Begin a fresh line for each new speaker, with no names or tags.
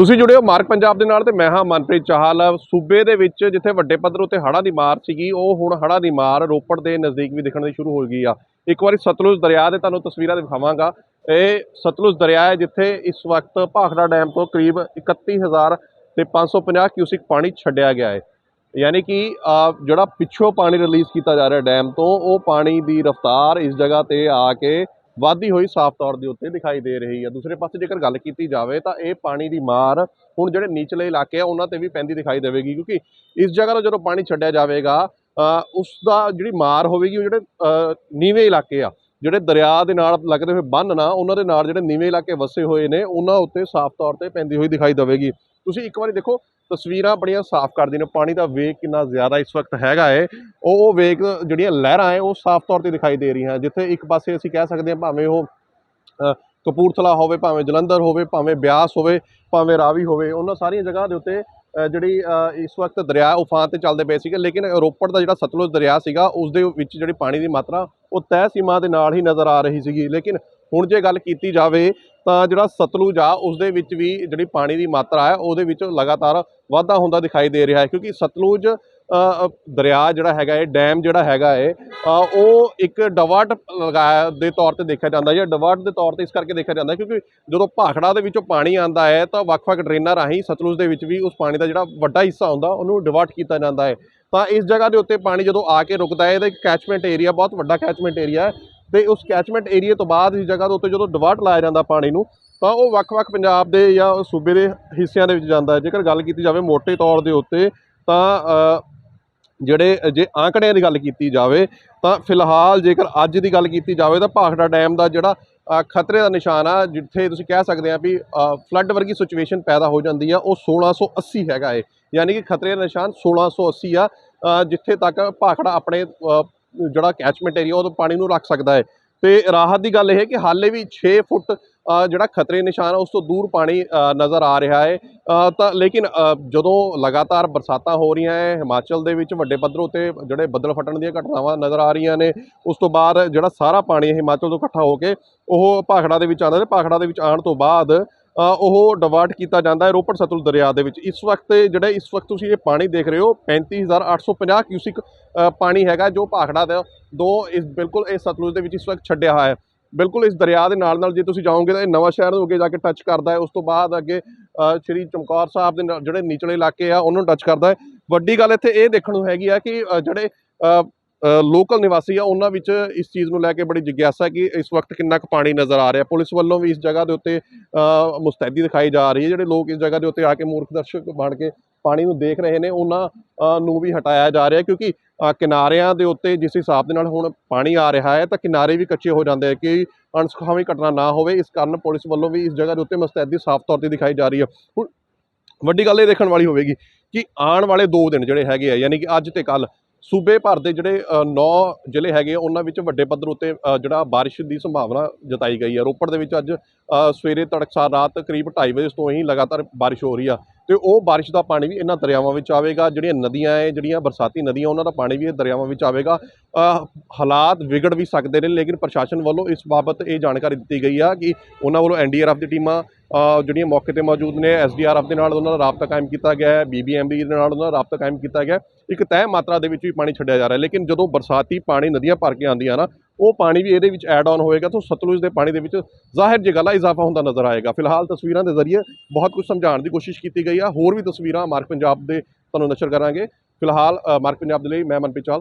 ਤੁਸੀਂ ਜੁੜੇ ਹੋ ਮਾਰਕ ਪੰਜਾਬ ਦੇ ਨਾਲ ਤੇ ਮੈਂ ਹਾਂ ਮਨਪ੍ਰੀਤ ਚਾਹਲ। ਸੂਬੇ ਦੇ ਵਿੱਚ ਜਿੱਥੇ ਵੱਡੇ ਪੱਧਰ ਉੱਤੇ ਹੜ੍ਹਾਂ ਦੀ ਮਾਰ ਸੀਗੀ, ਉਹ ਹੁਣ ਹੜ੍ਹਾਂ ਦੀ ਮਾਰ ਰੋਪੜ ਦੇ ਨਜ਼ਦੀਕ ਵੀ ਦਿਖਣ ਦੀ ਸ਼ੁਰੂ ਹੋ ਗਈ ਆ। ਇੱਕ ਵਾਰੀ ਸਤਲੁਜ ਦਰਿਆ ਦੇ ਤੁਹਾਨੂੰ ਤਸਵੀਰਾਂ ਦਿਖਾਵਾਂਗਾ। ਇਹ ਸਤਲੁਜ ਦਰਿਆ ਹੈ ਜਿੱਥੇ ਇਸ ਵਕਤ ਭਾਖੜਾ ਡੈਮ ਤੋਂ ਕਰੀਬ 31000 ਤੇ 550 ਕਿਊਸਿਕ ਪਾਣੀ ਛੱਡਿਆ ਗਿਆ ਹੈ। ਯਾਨੀ ਕਿ ਜਿਹੜਾ ਪਿੱਛੋਂ ਪਾਣੀ ਰਿਲੀਜ਼ ਕੀਤਾ ਜਾ ਰਿਹਾ ਡੈਮ ਤੋਂ, ਉਹ ਪਾਣੀ ਦੀ ਰਫ਼ਤਾਰ ਇਸ ਜਗ੍ਹਾ ਤੇ ਆ ਕੇ ਵਾਧੀ ਹੋਈ ਸਾਫ਼ ਤੌਰ ਦੇ ਉੱਤੇ ਦਿਖਾਈ ਦੇ ਰਹੀ ਹੈ। ਦੂਸਰੇ ਪਾਸੇ ਜੇਕਰ ਗੱਲ ਕੀਤੀ ਜਾਵੇ ਤਾਂ ਇਹ ਪਾਣੀ ਦੀ ਮਾਰ ਹੁਣ ਜਿਹੜੇ ਨੀਚਲੇ ਇਲਾਕੇ ਆ ਉਹਨਾਂ ਤੇ ਵੀ ਪੈਂਦੀ ਦਿਖਾਈ ਦੇਵੇਗੀ ਕਿਉਂਕਿ ਇਸ ਜਗ੍ਹਾ ਤੋਂ ਜਦੋਂ ਪਾਣੀ ਛੱਡਿਆ ਜਾਵੇਗਾ ਅ, ਉਸ ਦਾ ਜਿਹੜੀ ਮਾਰ ਹੋਵੇਗੀ ਉਹ ਜਿਹੜੇ ਨੀਵੇਂ ਇਲਾਕੇ ਆ ਜਿਹੜੇ ਦਰਿਆ ਦੇ ਨਾਲ ਲੱਗਦੇ ਹੋਏ ਬੰਨ ਨਾ ਉਹਨਾਂ ਦੇ ਨਾਲ ਜਿਹੜੇ ਨੀਵੇਂ ਇਲਾਕੇ ਵਸੇ ਹੋਏ ਨੇ ਉਹਨਾਂ ਉੱਤੇ ਸਾਫ਼ ਤੌਰ ਤੇ ਪੈਂਦੀ ਹੋਈ ਦਿਖਾਈ ਦੇਵੇਗੀ। ਤੁਸੀਂ ਇੱਕ ਵਾਰੀ ਦੇਖੋ ਤਸਵੀਰਾਂ ਬੜੀਆਂ ਸਾਫ਼ ਕਰਦੀਆਂ ਨੇ, ਪਾਣੀ ਦਾ ਵੇਗ ਕਿੰਨਾ ਜ਼ਿਆਦਾ ਇਸ ਵਕਤ ਹੈਗਾ ਹੈ ਉਹ ਉਹ ਵੇਗ ਜਿਹੜੀਆਂ ਲਹਿਰਾਂ ਹੈ ਉਹ ਸਾਫ਼ ਤੌਰ ਤੇ ਦਿਖਾਈ ਦੇ ਰਹੀਆਂ। ਜਿੱਥੇ ਇੱਕ ਪਾਸੇ ਅਸੀਂ ਕਹਿ ਸਕਦੇ ਹਾਂ ਭਾਵੇਂ ਉਹ ਕਪੂਰਥਲਾ ਹੋਵੇ, ਭਾਵੇਂ ਜਲੰਧਰ ਹੋਵੇ, ਭਾਵੇਂ ਬਿਆਸ ਹੋਵੇ, ਭਾਵੇਂ ਰਾਵੀ ਹੋਵੇ, ਉਹਨਾਂ ਸਾਰੀਆਂ ਜਗ੍ਹਾ ਦੇ ਉੱਤੇ ਜਿਹੜੀ ਇਸ ਵਕਤ ਦਰਿਆ ਉਫਾਨ ਤੇ ਚੱਲਦੇ ਪਏ ਸੀਗੇ। ਲੇਕਿਨ ਰੋਪੜ ਦਾ ਜਿਹੜਾ ਸਤਲੁਜ ਦਰਿਆ ਸੀਗਾ, ਉਸ ਦੇ ਵਿੱਚ ਜਿਹੜੀ ਪਾਣੀ ਦੀ ਮਾਤਰਾ, ਉਹ ਤੈਅ ਸੀਮਾ ਦੇ ਨਾਲ ਹੀ ਨਜ਼ਰ ਆ ਰਹੀ ਸੀਗੀ। ਲੇਕਿਨ ਹੁਣ ਜੇ ਗੱਲ ਕੀਤੀ ਜਾਵੇ ਤਾਂ ਜਿਹੜਾ ਸਤਲੁਜ ਆ ਉਸ ਦੇ ਵਿੱਚ ਵੀ ਜਿਹੜੀ ਪਾਣੀ ਦੀ ਮਾਤਰਾ ਹੈ, ਉਹਦੇ ਵਿੱਚ ਲਗਾਤਾਰ ਵਾਧਾ ਹੁੰਦਾ ਦਿਖਾਈ ਦੇ ਰਿਹਾ ਹੈ, ਕਿਉਂਕਿ ਸਤਲੁਜ ਦਰਿਆ ਜਿਹੜਾ ਹੈਗਾ ਹੈ, ਡੈਮ ਜਿਹੜਾ ਹੈਗਾ ਹੈ ਉਹ ਇੱਕ ਡਵਰਟ ਲਗਾਇਆ ਦੇ ਤੌਰ ਤੇ ਦੇਖਿਆ ਜਾਂਦਾ ਜਾਂ ਡਵਰਟ ਦੇ ਤੌਰ ਤੇ ਇਸ ਕਰਕੇ ਦੇਖਿਆ ਜਾਂਦਾ ਕਿਉਂਕਿ ਜਦੋਂ ਭਾਖੜਾ ਦੇ ਵਿੱਚੋਂ ਪਾਣੀ ਆਂਦਾ ਹੈ, ਤਾਂ ਵੱਖ-ਵੱਖ ਡਰੇਨਾਂ ਰਾਹੀਂ ਸਤਲੁਜ ਦੇ ਵਿੱਚ ਵੀ ਉਸ ਪਾਣੀ ਦਾ ਜਿਹੜਾ ਵੱਡਾ ਹਿੱਸਾ ਹੁੰਦਾ, ਉਹਨੂੰ ਡਿਵਰਟ ਕੀਤਾ ਜਾਂਦਾ ਹੈ। ਤਾਂ ਇਸ ਜਗ੍ਹਾ ਦੇ ਉੱਤੇ ਪਾਣੀ ਜਦੋਂ ਆ ਕੇ ਰੁਕਦਾ ਹੈ, ਇਹਦਾ ਕੈਚਮੈਂਟ ਏਰੀਆ ਬਹੁਤ ਵੱਡਾ ਕੈਚਮੈਂਟ ਏਰੀਆ ਹੈ ਤੇ ਉਸ ਕੈਚਮੈਂਟ ਏਰੀਆ ਤੋਂ ਬਾਅਦ ਦੀ ਜਗ੍ਹਾ ਦੇ ਉੱਤੇ ਜਦੋਂ ਡਿਵਰਟ ਲਾਇਆ ਜਾਂਦਾ ਪਾਣੀ ਨੂੰ, ਤਾਂ ਉਹ ਵੱਖ-ਵੱਖ ਪੰਜਾਬ ਦੇ ਜਾਂ ਸੂਬੇ ਦੇ ਹਿੱਸਿਆਂ ਦੇ ਵਿੱਚ ਜਾਂਦਾ ਹੈ। ਜੇਕਰ ਗੱਲ ਕੀਤੀ ਜਾਵੇ ਮੋٹے ਤੌਰ ਦੇ ਉੱਤੇ, ਤਾਂ ਜਿਹੜੇ, ਜੇ ਆਂਕੜਿਆਂ ਦੀ ਗੱਲ ਕੀਤੀ ਜਾਵੇ, ਤਾਂ ਫਿਲਹਾਲ ਜੇਕਰ ਅੱਜ ਦੀ ਗੱਲ ਕੀਤੀ ਜਾਵੇ, ਤਾਂ ਭਾਖੜਾ ਡੈਮ ਦਾ ਜਿਹੜਾ ਖਤਰੇ ਦਾ ਨਿਸ਼ਾਨ ਆ, ਜਿੱਥੇ ਤੁਸੀਂ ਕਹਿ ਸਕਦੇ ਆ ਵੀ ਫਲੱਡ ਵਰਗੀ ਸਿਚੁਏਸ਼ਨ ਪੈਦਾ ਹੋ ਜਾਂਦੀ ਆ, ਉਹ 1680 ਹੈਗਾ ਏ। ਯਾਨੀ ਕਿ ਖਤਰੇ ਦਾ ਨਿਸ਼ਾਨ 1680 ਆ ਜਿੱਥੇ ਤੱਕ ਭਾਖੜਾ ਆਪਣੇ ਜਿਹੜਾ ਕੈਚਮੈਂਟ ਏਰੀਆ ਉਹ ਪਾਣੀ ਨੂੰ ਰੱਖ ਸਕਦਾ ਹੈ। ਤੇ ਰਾਹਤ ਦੀ ਗੱਲ ਇਹ ਹੈ ਕਿ ਹਾਲੇ ਵੀ 6 ਫੁੱਟ ਜਿਹੜਾ ਖਤਰੇ ਨਿਸ਼ਾਨ ਉਸ ਤੋਂ ਦੂਰ ਪਾਣੀ ਨਜ਼ਰ ਆ ਰਿਹਾ ਹੈ। ਤਾਂ ਲੇਕਿਨ ਜਦੋਂ ਲਗਾਤਾਰ ਬਰਸਾਤਾਂ ਹੋ ਰਹੀਆਂ ਹੈ, ਹਿਮਾਚਲ ਦੇ ਵਿੱਚ ਵੱਡੇ ਪੱਧਰ ਉਤੇ ਜਿਹੜੇ ਬੱਦਲ ਫਟਣ ਦੀਆਂ ਘਟਨਾਵਾਂ ਨਜ਼ਰ ਆ ਰਹੀਆਂ ਨੇ, ਉਸ ਤੋਂ ਬਾਅਦ ਜਿਹੜਾ ਸਾਰਾ ਪਾਣੀ ਹਿਮਾਚਲ ਤੋਂ ਇਕੱਠਾ ਹੋ ਕੇ ਉਹ ਭਾਖੜਾ ਦੇ ਵਿੱਚ ਆਉਂਦਾ ਤੇ ਭਾਖੜਾ ਦੇ ਵਿੱਚ ਆਉਣ ਤੋਂ ਬਾਅਦ ਉਹ ਡਿਵਰਟ ਕੀਤਾ ਜਾਂਦਾ ਹੈ ਰੋਪੜ ਸਤਲੁਜ ਦਰਿਆ ਦੇ ਵਿੱਚ। ਇਸ ਵਕਤ ਜਿਹੜੇ ਇਸ ਵਕਤ ਤੁਸੀਂ ਇਹ ਪਾਣੀ ਦੇਖ ਰਹੇ ਹੋ 35850 ਕਿਊਸਿਕ ਪਾਣੀ ਹੈਗਾ ਜੋ ਭਾਖੜਾ ਦਾ ਦੋ ਇਸ ਬਿਲਕੁਲ ਇਹ ਸਤਲੁਜ ਦੇ ਵਿੱਚ ਇਸ ਵਕਤ ਛੱਡਿਆ ਹੋਇਆ ਹੈ। ਬਿਲਕੁਲ ਇਸ ਦਰਿਆ ਦੇ ਨਾਲ ਨਾਲ ਜੇ ਤੁਸੀਂ ਜਾਓਗੇ ਤਾਂ ਇਹ ਨਵਾਂ ਸ਼ਹਿਰ ਨੂੰ ਅੱਗੇ ਜਾ ਕੇ ਟੱਚ ਕਰਦਾ ਹੈ। ਉਸ ਤੋਂ ਬਾਅਦ ਅੱਗੇ ਸ਼੍ਰੀ ਚਮਕੌਰ ਸਾਹਿਬ ਦੇ ਨਾਲ ਜਿਹੜੇ ਨਿਚਲੇ ਇਲਾਕੇ ਆ, ਉਹਨਾਂ ਨੂੰ ਟੱਚ ਕਰਦਾ ਹੈ। ਵੱਡੀ ਗੱਲ ਇੱਥੇ ਇਹ ਦੇਖਣ ਨੂੰ ਹੈਗੀ ਆ ਕਿ ਜਿਹੜੇ ਲੋਕਲ ਨਿਵਾਸੀ ਆ, ਉਹਨਾਂ ਵਿੱਚ ਇਸ ਚੀਜ਼ ਨੂੰ ਲੈ ਕੇ ਬੜੀ ਜਿਗਿਆਸਾ ਕਿ ਇਸ ਵਕਤ ਕਿੰਨਾ ਕੁ ਪਾਣੀ ਨਜ਼ਰ ਆ ਰਿਹਾ। ਪੁਲਿਸ ਵੱਲੋਂ ਵੀ ਇਸ ਜਗ੍ਹਾ ਦੇ ਉੱਤੇ ਮੁਸਤੈਦੀ ਦਿਖਾਈ ਜਾ ਰਹੀ ਹੈ। ਜਿਹੜੇ ਲੋਕ ਇਸ ਜਗ੍ਹਾ ਦੇ ਉੱਤੇ ਆ ਕੇ ਮੂਰਖ ਦਰਸ਼ਕ ਬਣ ਕੇ ਪਾਣੀ ਨੂੰ ਦੇਖ ਰਹੇ ਨੇ, ਉਹਨਾਂ ਨੂੰ ਵੀ ਹਟਾਇਆ ਜਾ ਰਿਹਾ ਕਿਉਂਕਿ ਕਿਨਾਰਿਆਂ ਦੇ ਉੱਤੇ ਜਿਸ ਹਿਸਾਬ ਦੇ ਨਾਲ ਹੁਣ ਪਾਣੀ ਆ ਰਿਹਾ ਹੈ, ਤਾਂ ਕਿਨਾਰੇ ਵੀ ਕੱਚੇ ਹੋ ਜਾਂਦੇ ਆ ਕਿ ਅਣਸੁਖਾਵੀ ਘਟਨਾ ਨਾ ਹੋਵੇ। ਇਸ ਕਾਰਨ ਪੁਲਿਸ ਵੱਲੋਂ ਵੀ ਇਸ ਜਗ੍ਹਾ ਦੇ ਉੱਤੇ ਮੁਸਤੈਦੀ ਸਾਫ਼ ਤੌਰ ਤੇ ਦਿਖਾਈ ਜਾ ਰਹੀ ਹੈ। ਹੁਣ ਵੱਡੀ ਗੱਲ ਇਹ ਦੇਖਣ ਵਾਲੀ ਹੋਵੇਗੀ ਕਿ ਆਉਣ ਵਾਲੇ 2 ਦਿਨ ਜਿਹੜੇ ਹੈਗੇ ਆ, ਯਾਨੀ ਕਿ ਅੱਜ ਤੇ ਕੱਲ ਸੂਬੇ ਭਰ ਦੇ ਜਿਹੜੇ 9 ਜ਼ਿਲ੍ਹੇ ਹੈਗੇ ਆ, ਉਹਨਾਂ ਵਿੱਚ ਵੱਡੇ ਪੱਧਰ ਉੱਤੇ ਜਿਹੜਾ ਬਾਰਿਸ਼ ਦੀ ਸੰਭਾਵਨਾ ਜਤਾਈ ਗਈ ਹੈ ਰੋਪੜ ਦੇ ਵਿੱਚ ਅੱਜ ਅ, ਸਵੇਰੇ ਤੜਕਸਾਰ ਰਾਤ ਕਰੀਬ 2:30 ਵਜੇ ਤੋਂ ਹੀ ਲਗਾਤਾਰ ਬਾਰਿਸ਼ ਹੋ ਰਹੀ ਆ। ਤੇ ਉਹ ਬਾਰਿਸ਼ ਦਾ ਪਾਣੀ ਵੀ ਇਹਨਾਂ ਦਰਿਆਵਾਂ ਵਿੱਚ ਆਵੇਗਾ ਜਿਹੜੀਆਂ ਨਦੀਆਂ ਹੈ ਜਿਹੜੀਆਂ ਬਰਸਾਤੀ ਨਦੀਆਂ ਉਹਨਾਂ ਦਾ ਪਾਣੀ ਵੀ ਇਹ ਦਰਿਆਵਾਂ ਵਿੱਚ ਆਵੇਗਾ। ਹਾਲਾਤ ਵਿਗੜ ਵੀ ਸਕਦੇ ਨੇ ਲੇਕਿਨ ਪ੍ਰਸ਼ਾਸਨ ਵੱਲੋਂ ਇਸ ਬਾਬਤ ਇਹ ਜਾਣਕਾਰੀ ਦਿੱਤੀ ਗਈ ਆ ਕਿ ਉਹਨਾਂ ਵੱਲੋਂ ਐਨਡੀਆਰਐਫ ਦੀ ਟੀਮਾਂ ਜਿਹੜੀਆਂ ਮੌਕੇ ਤੇ ਮੌਜੂਦ ਨੇ ਐਸਡੀਆਰਐਫ ਦੇ ਨਾਲ ਉਹਨਾਂ ਦਾ ਰਾਬਤਾ ਕਾਇਮ ਕੀਤਾ ਗਿਆ ਹੈ ਬੀਬੀਐਮਬੀ ਦੇ ਨਾਲ ਉਹਨਾਂ ਦਾ ਰਾਬਤਾ ਕਾਇਮ ਕੀਤਾ ਗਿਆ ਇੱਕ ਤੈਅ ਮਾਤਰਾ ਦੇ ਵਿੱਚ ਵੀ ਪਾਣੀ ਛੱਡਿਆ ਜਾ ਰਿਹਾ ਲੇਕਿਨ ਜਦੋਂ ਬਰਸਾਤੀ ਪਾਣੀ ਨਦੀਆਂ ਭਰ ਕੇ ਆਉਂਦੀਆਂ ਨਾ, ਉਹ ਪਾਣੀ ਵੀ ਇਹਦੇ ਵਿੱਚ ਐਡ ਆਨ ਹੋਏਗਾ ਤਾਂ ਸਤਲੁਜ ਦੇ ਪਾਣੀ ਦੇ ਵਿੱਚ ਜ਼ਾਹਿਰ ਜਿਹੀ ਗੱਲ ਆ, ਇਜ਼ਾਫਾ ਹੁੰਦਾ ਨਜ਼ਰ ਆਏਗਾ। ਫਿਲਹਾਲ ਤਸਵੀਰਾਂ ਦੇ ਜ਼ਰੀਏ ਬਹੁਤ ਕੁਝ ਸਮਝਾਉਣ ਦੀ ਕੋਸ਼ਿਸ਼ ਕੀਤੀ ਗਈ ਆ। ਹੋਰ ਵੀ ਤਸਵੀਰਾਂ ਮਾਰਕ ਪੰਜਾਬ ਦੇ ਤੁਹਾਨੂੰ ਨਸ਼ਰ ਕਰਾਂਗੇ। ਫਿਲਹਾਲ ਮਾਰਕ ਪੰਜਾਬ ਦੇ ਲਈ ਮੈਂ ਮਨਪ੍ਰੀਤ ਚਾਲ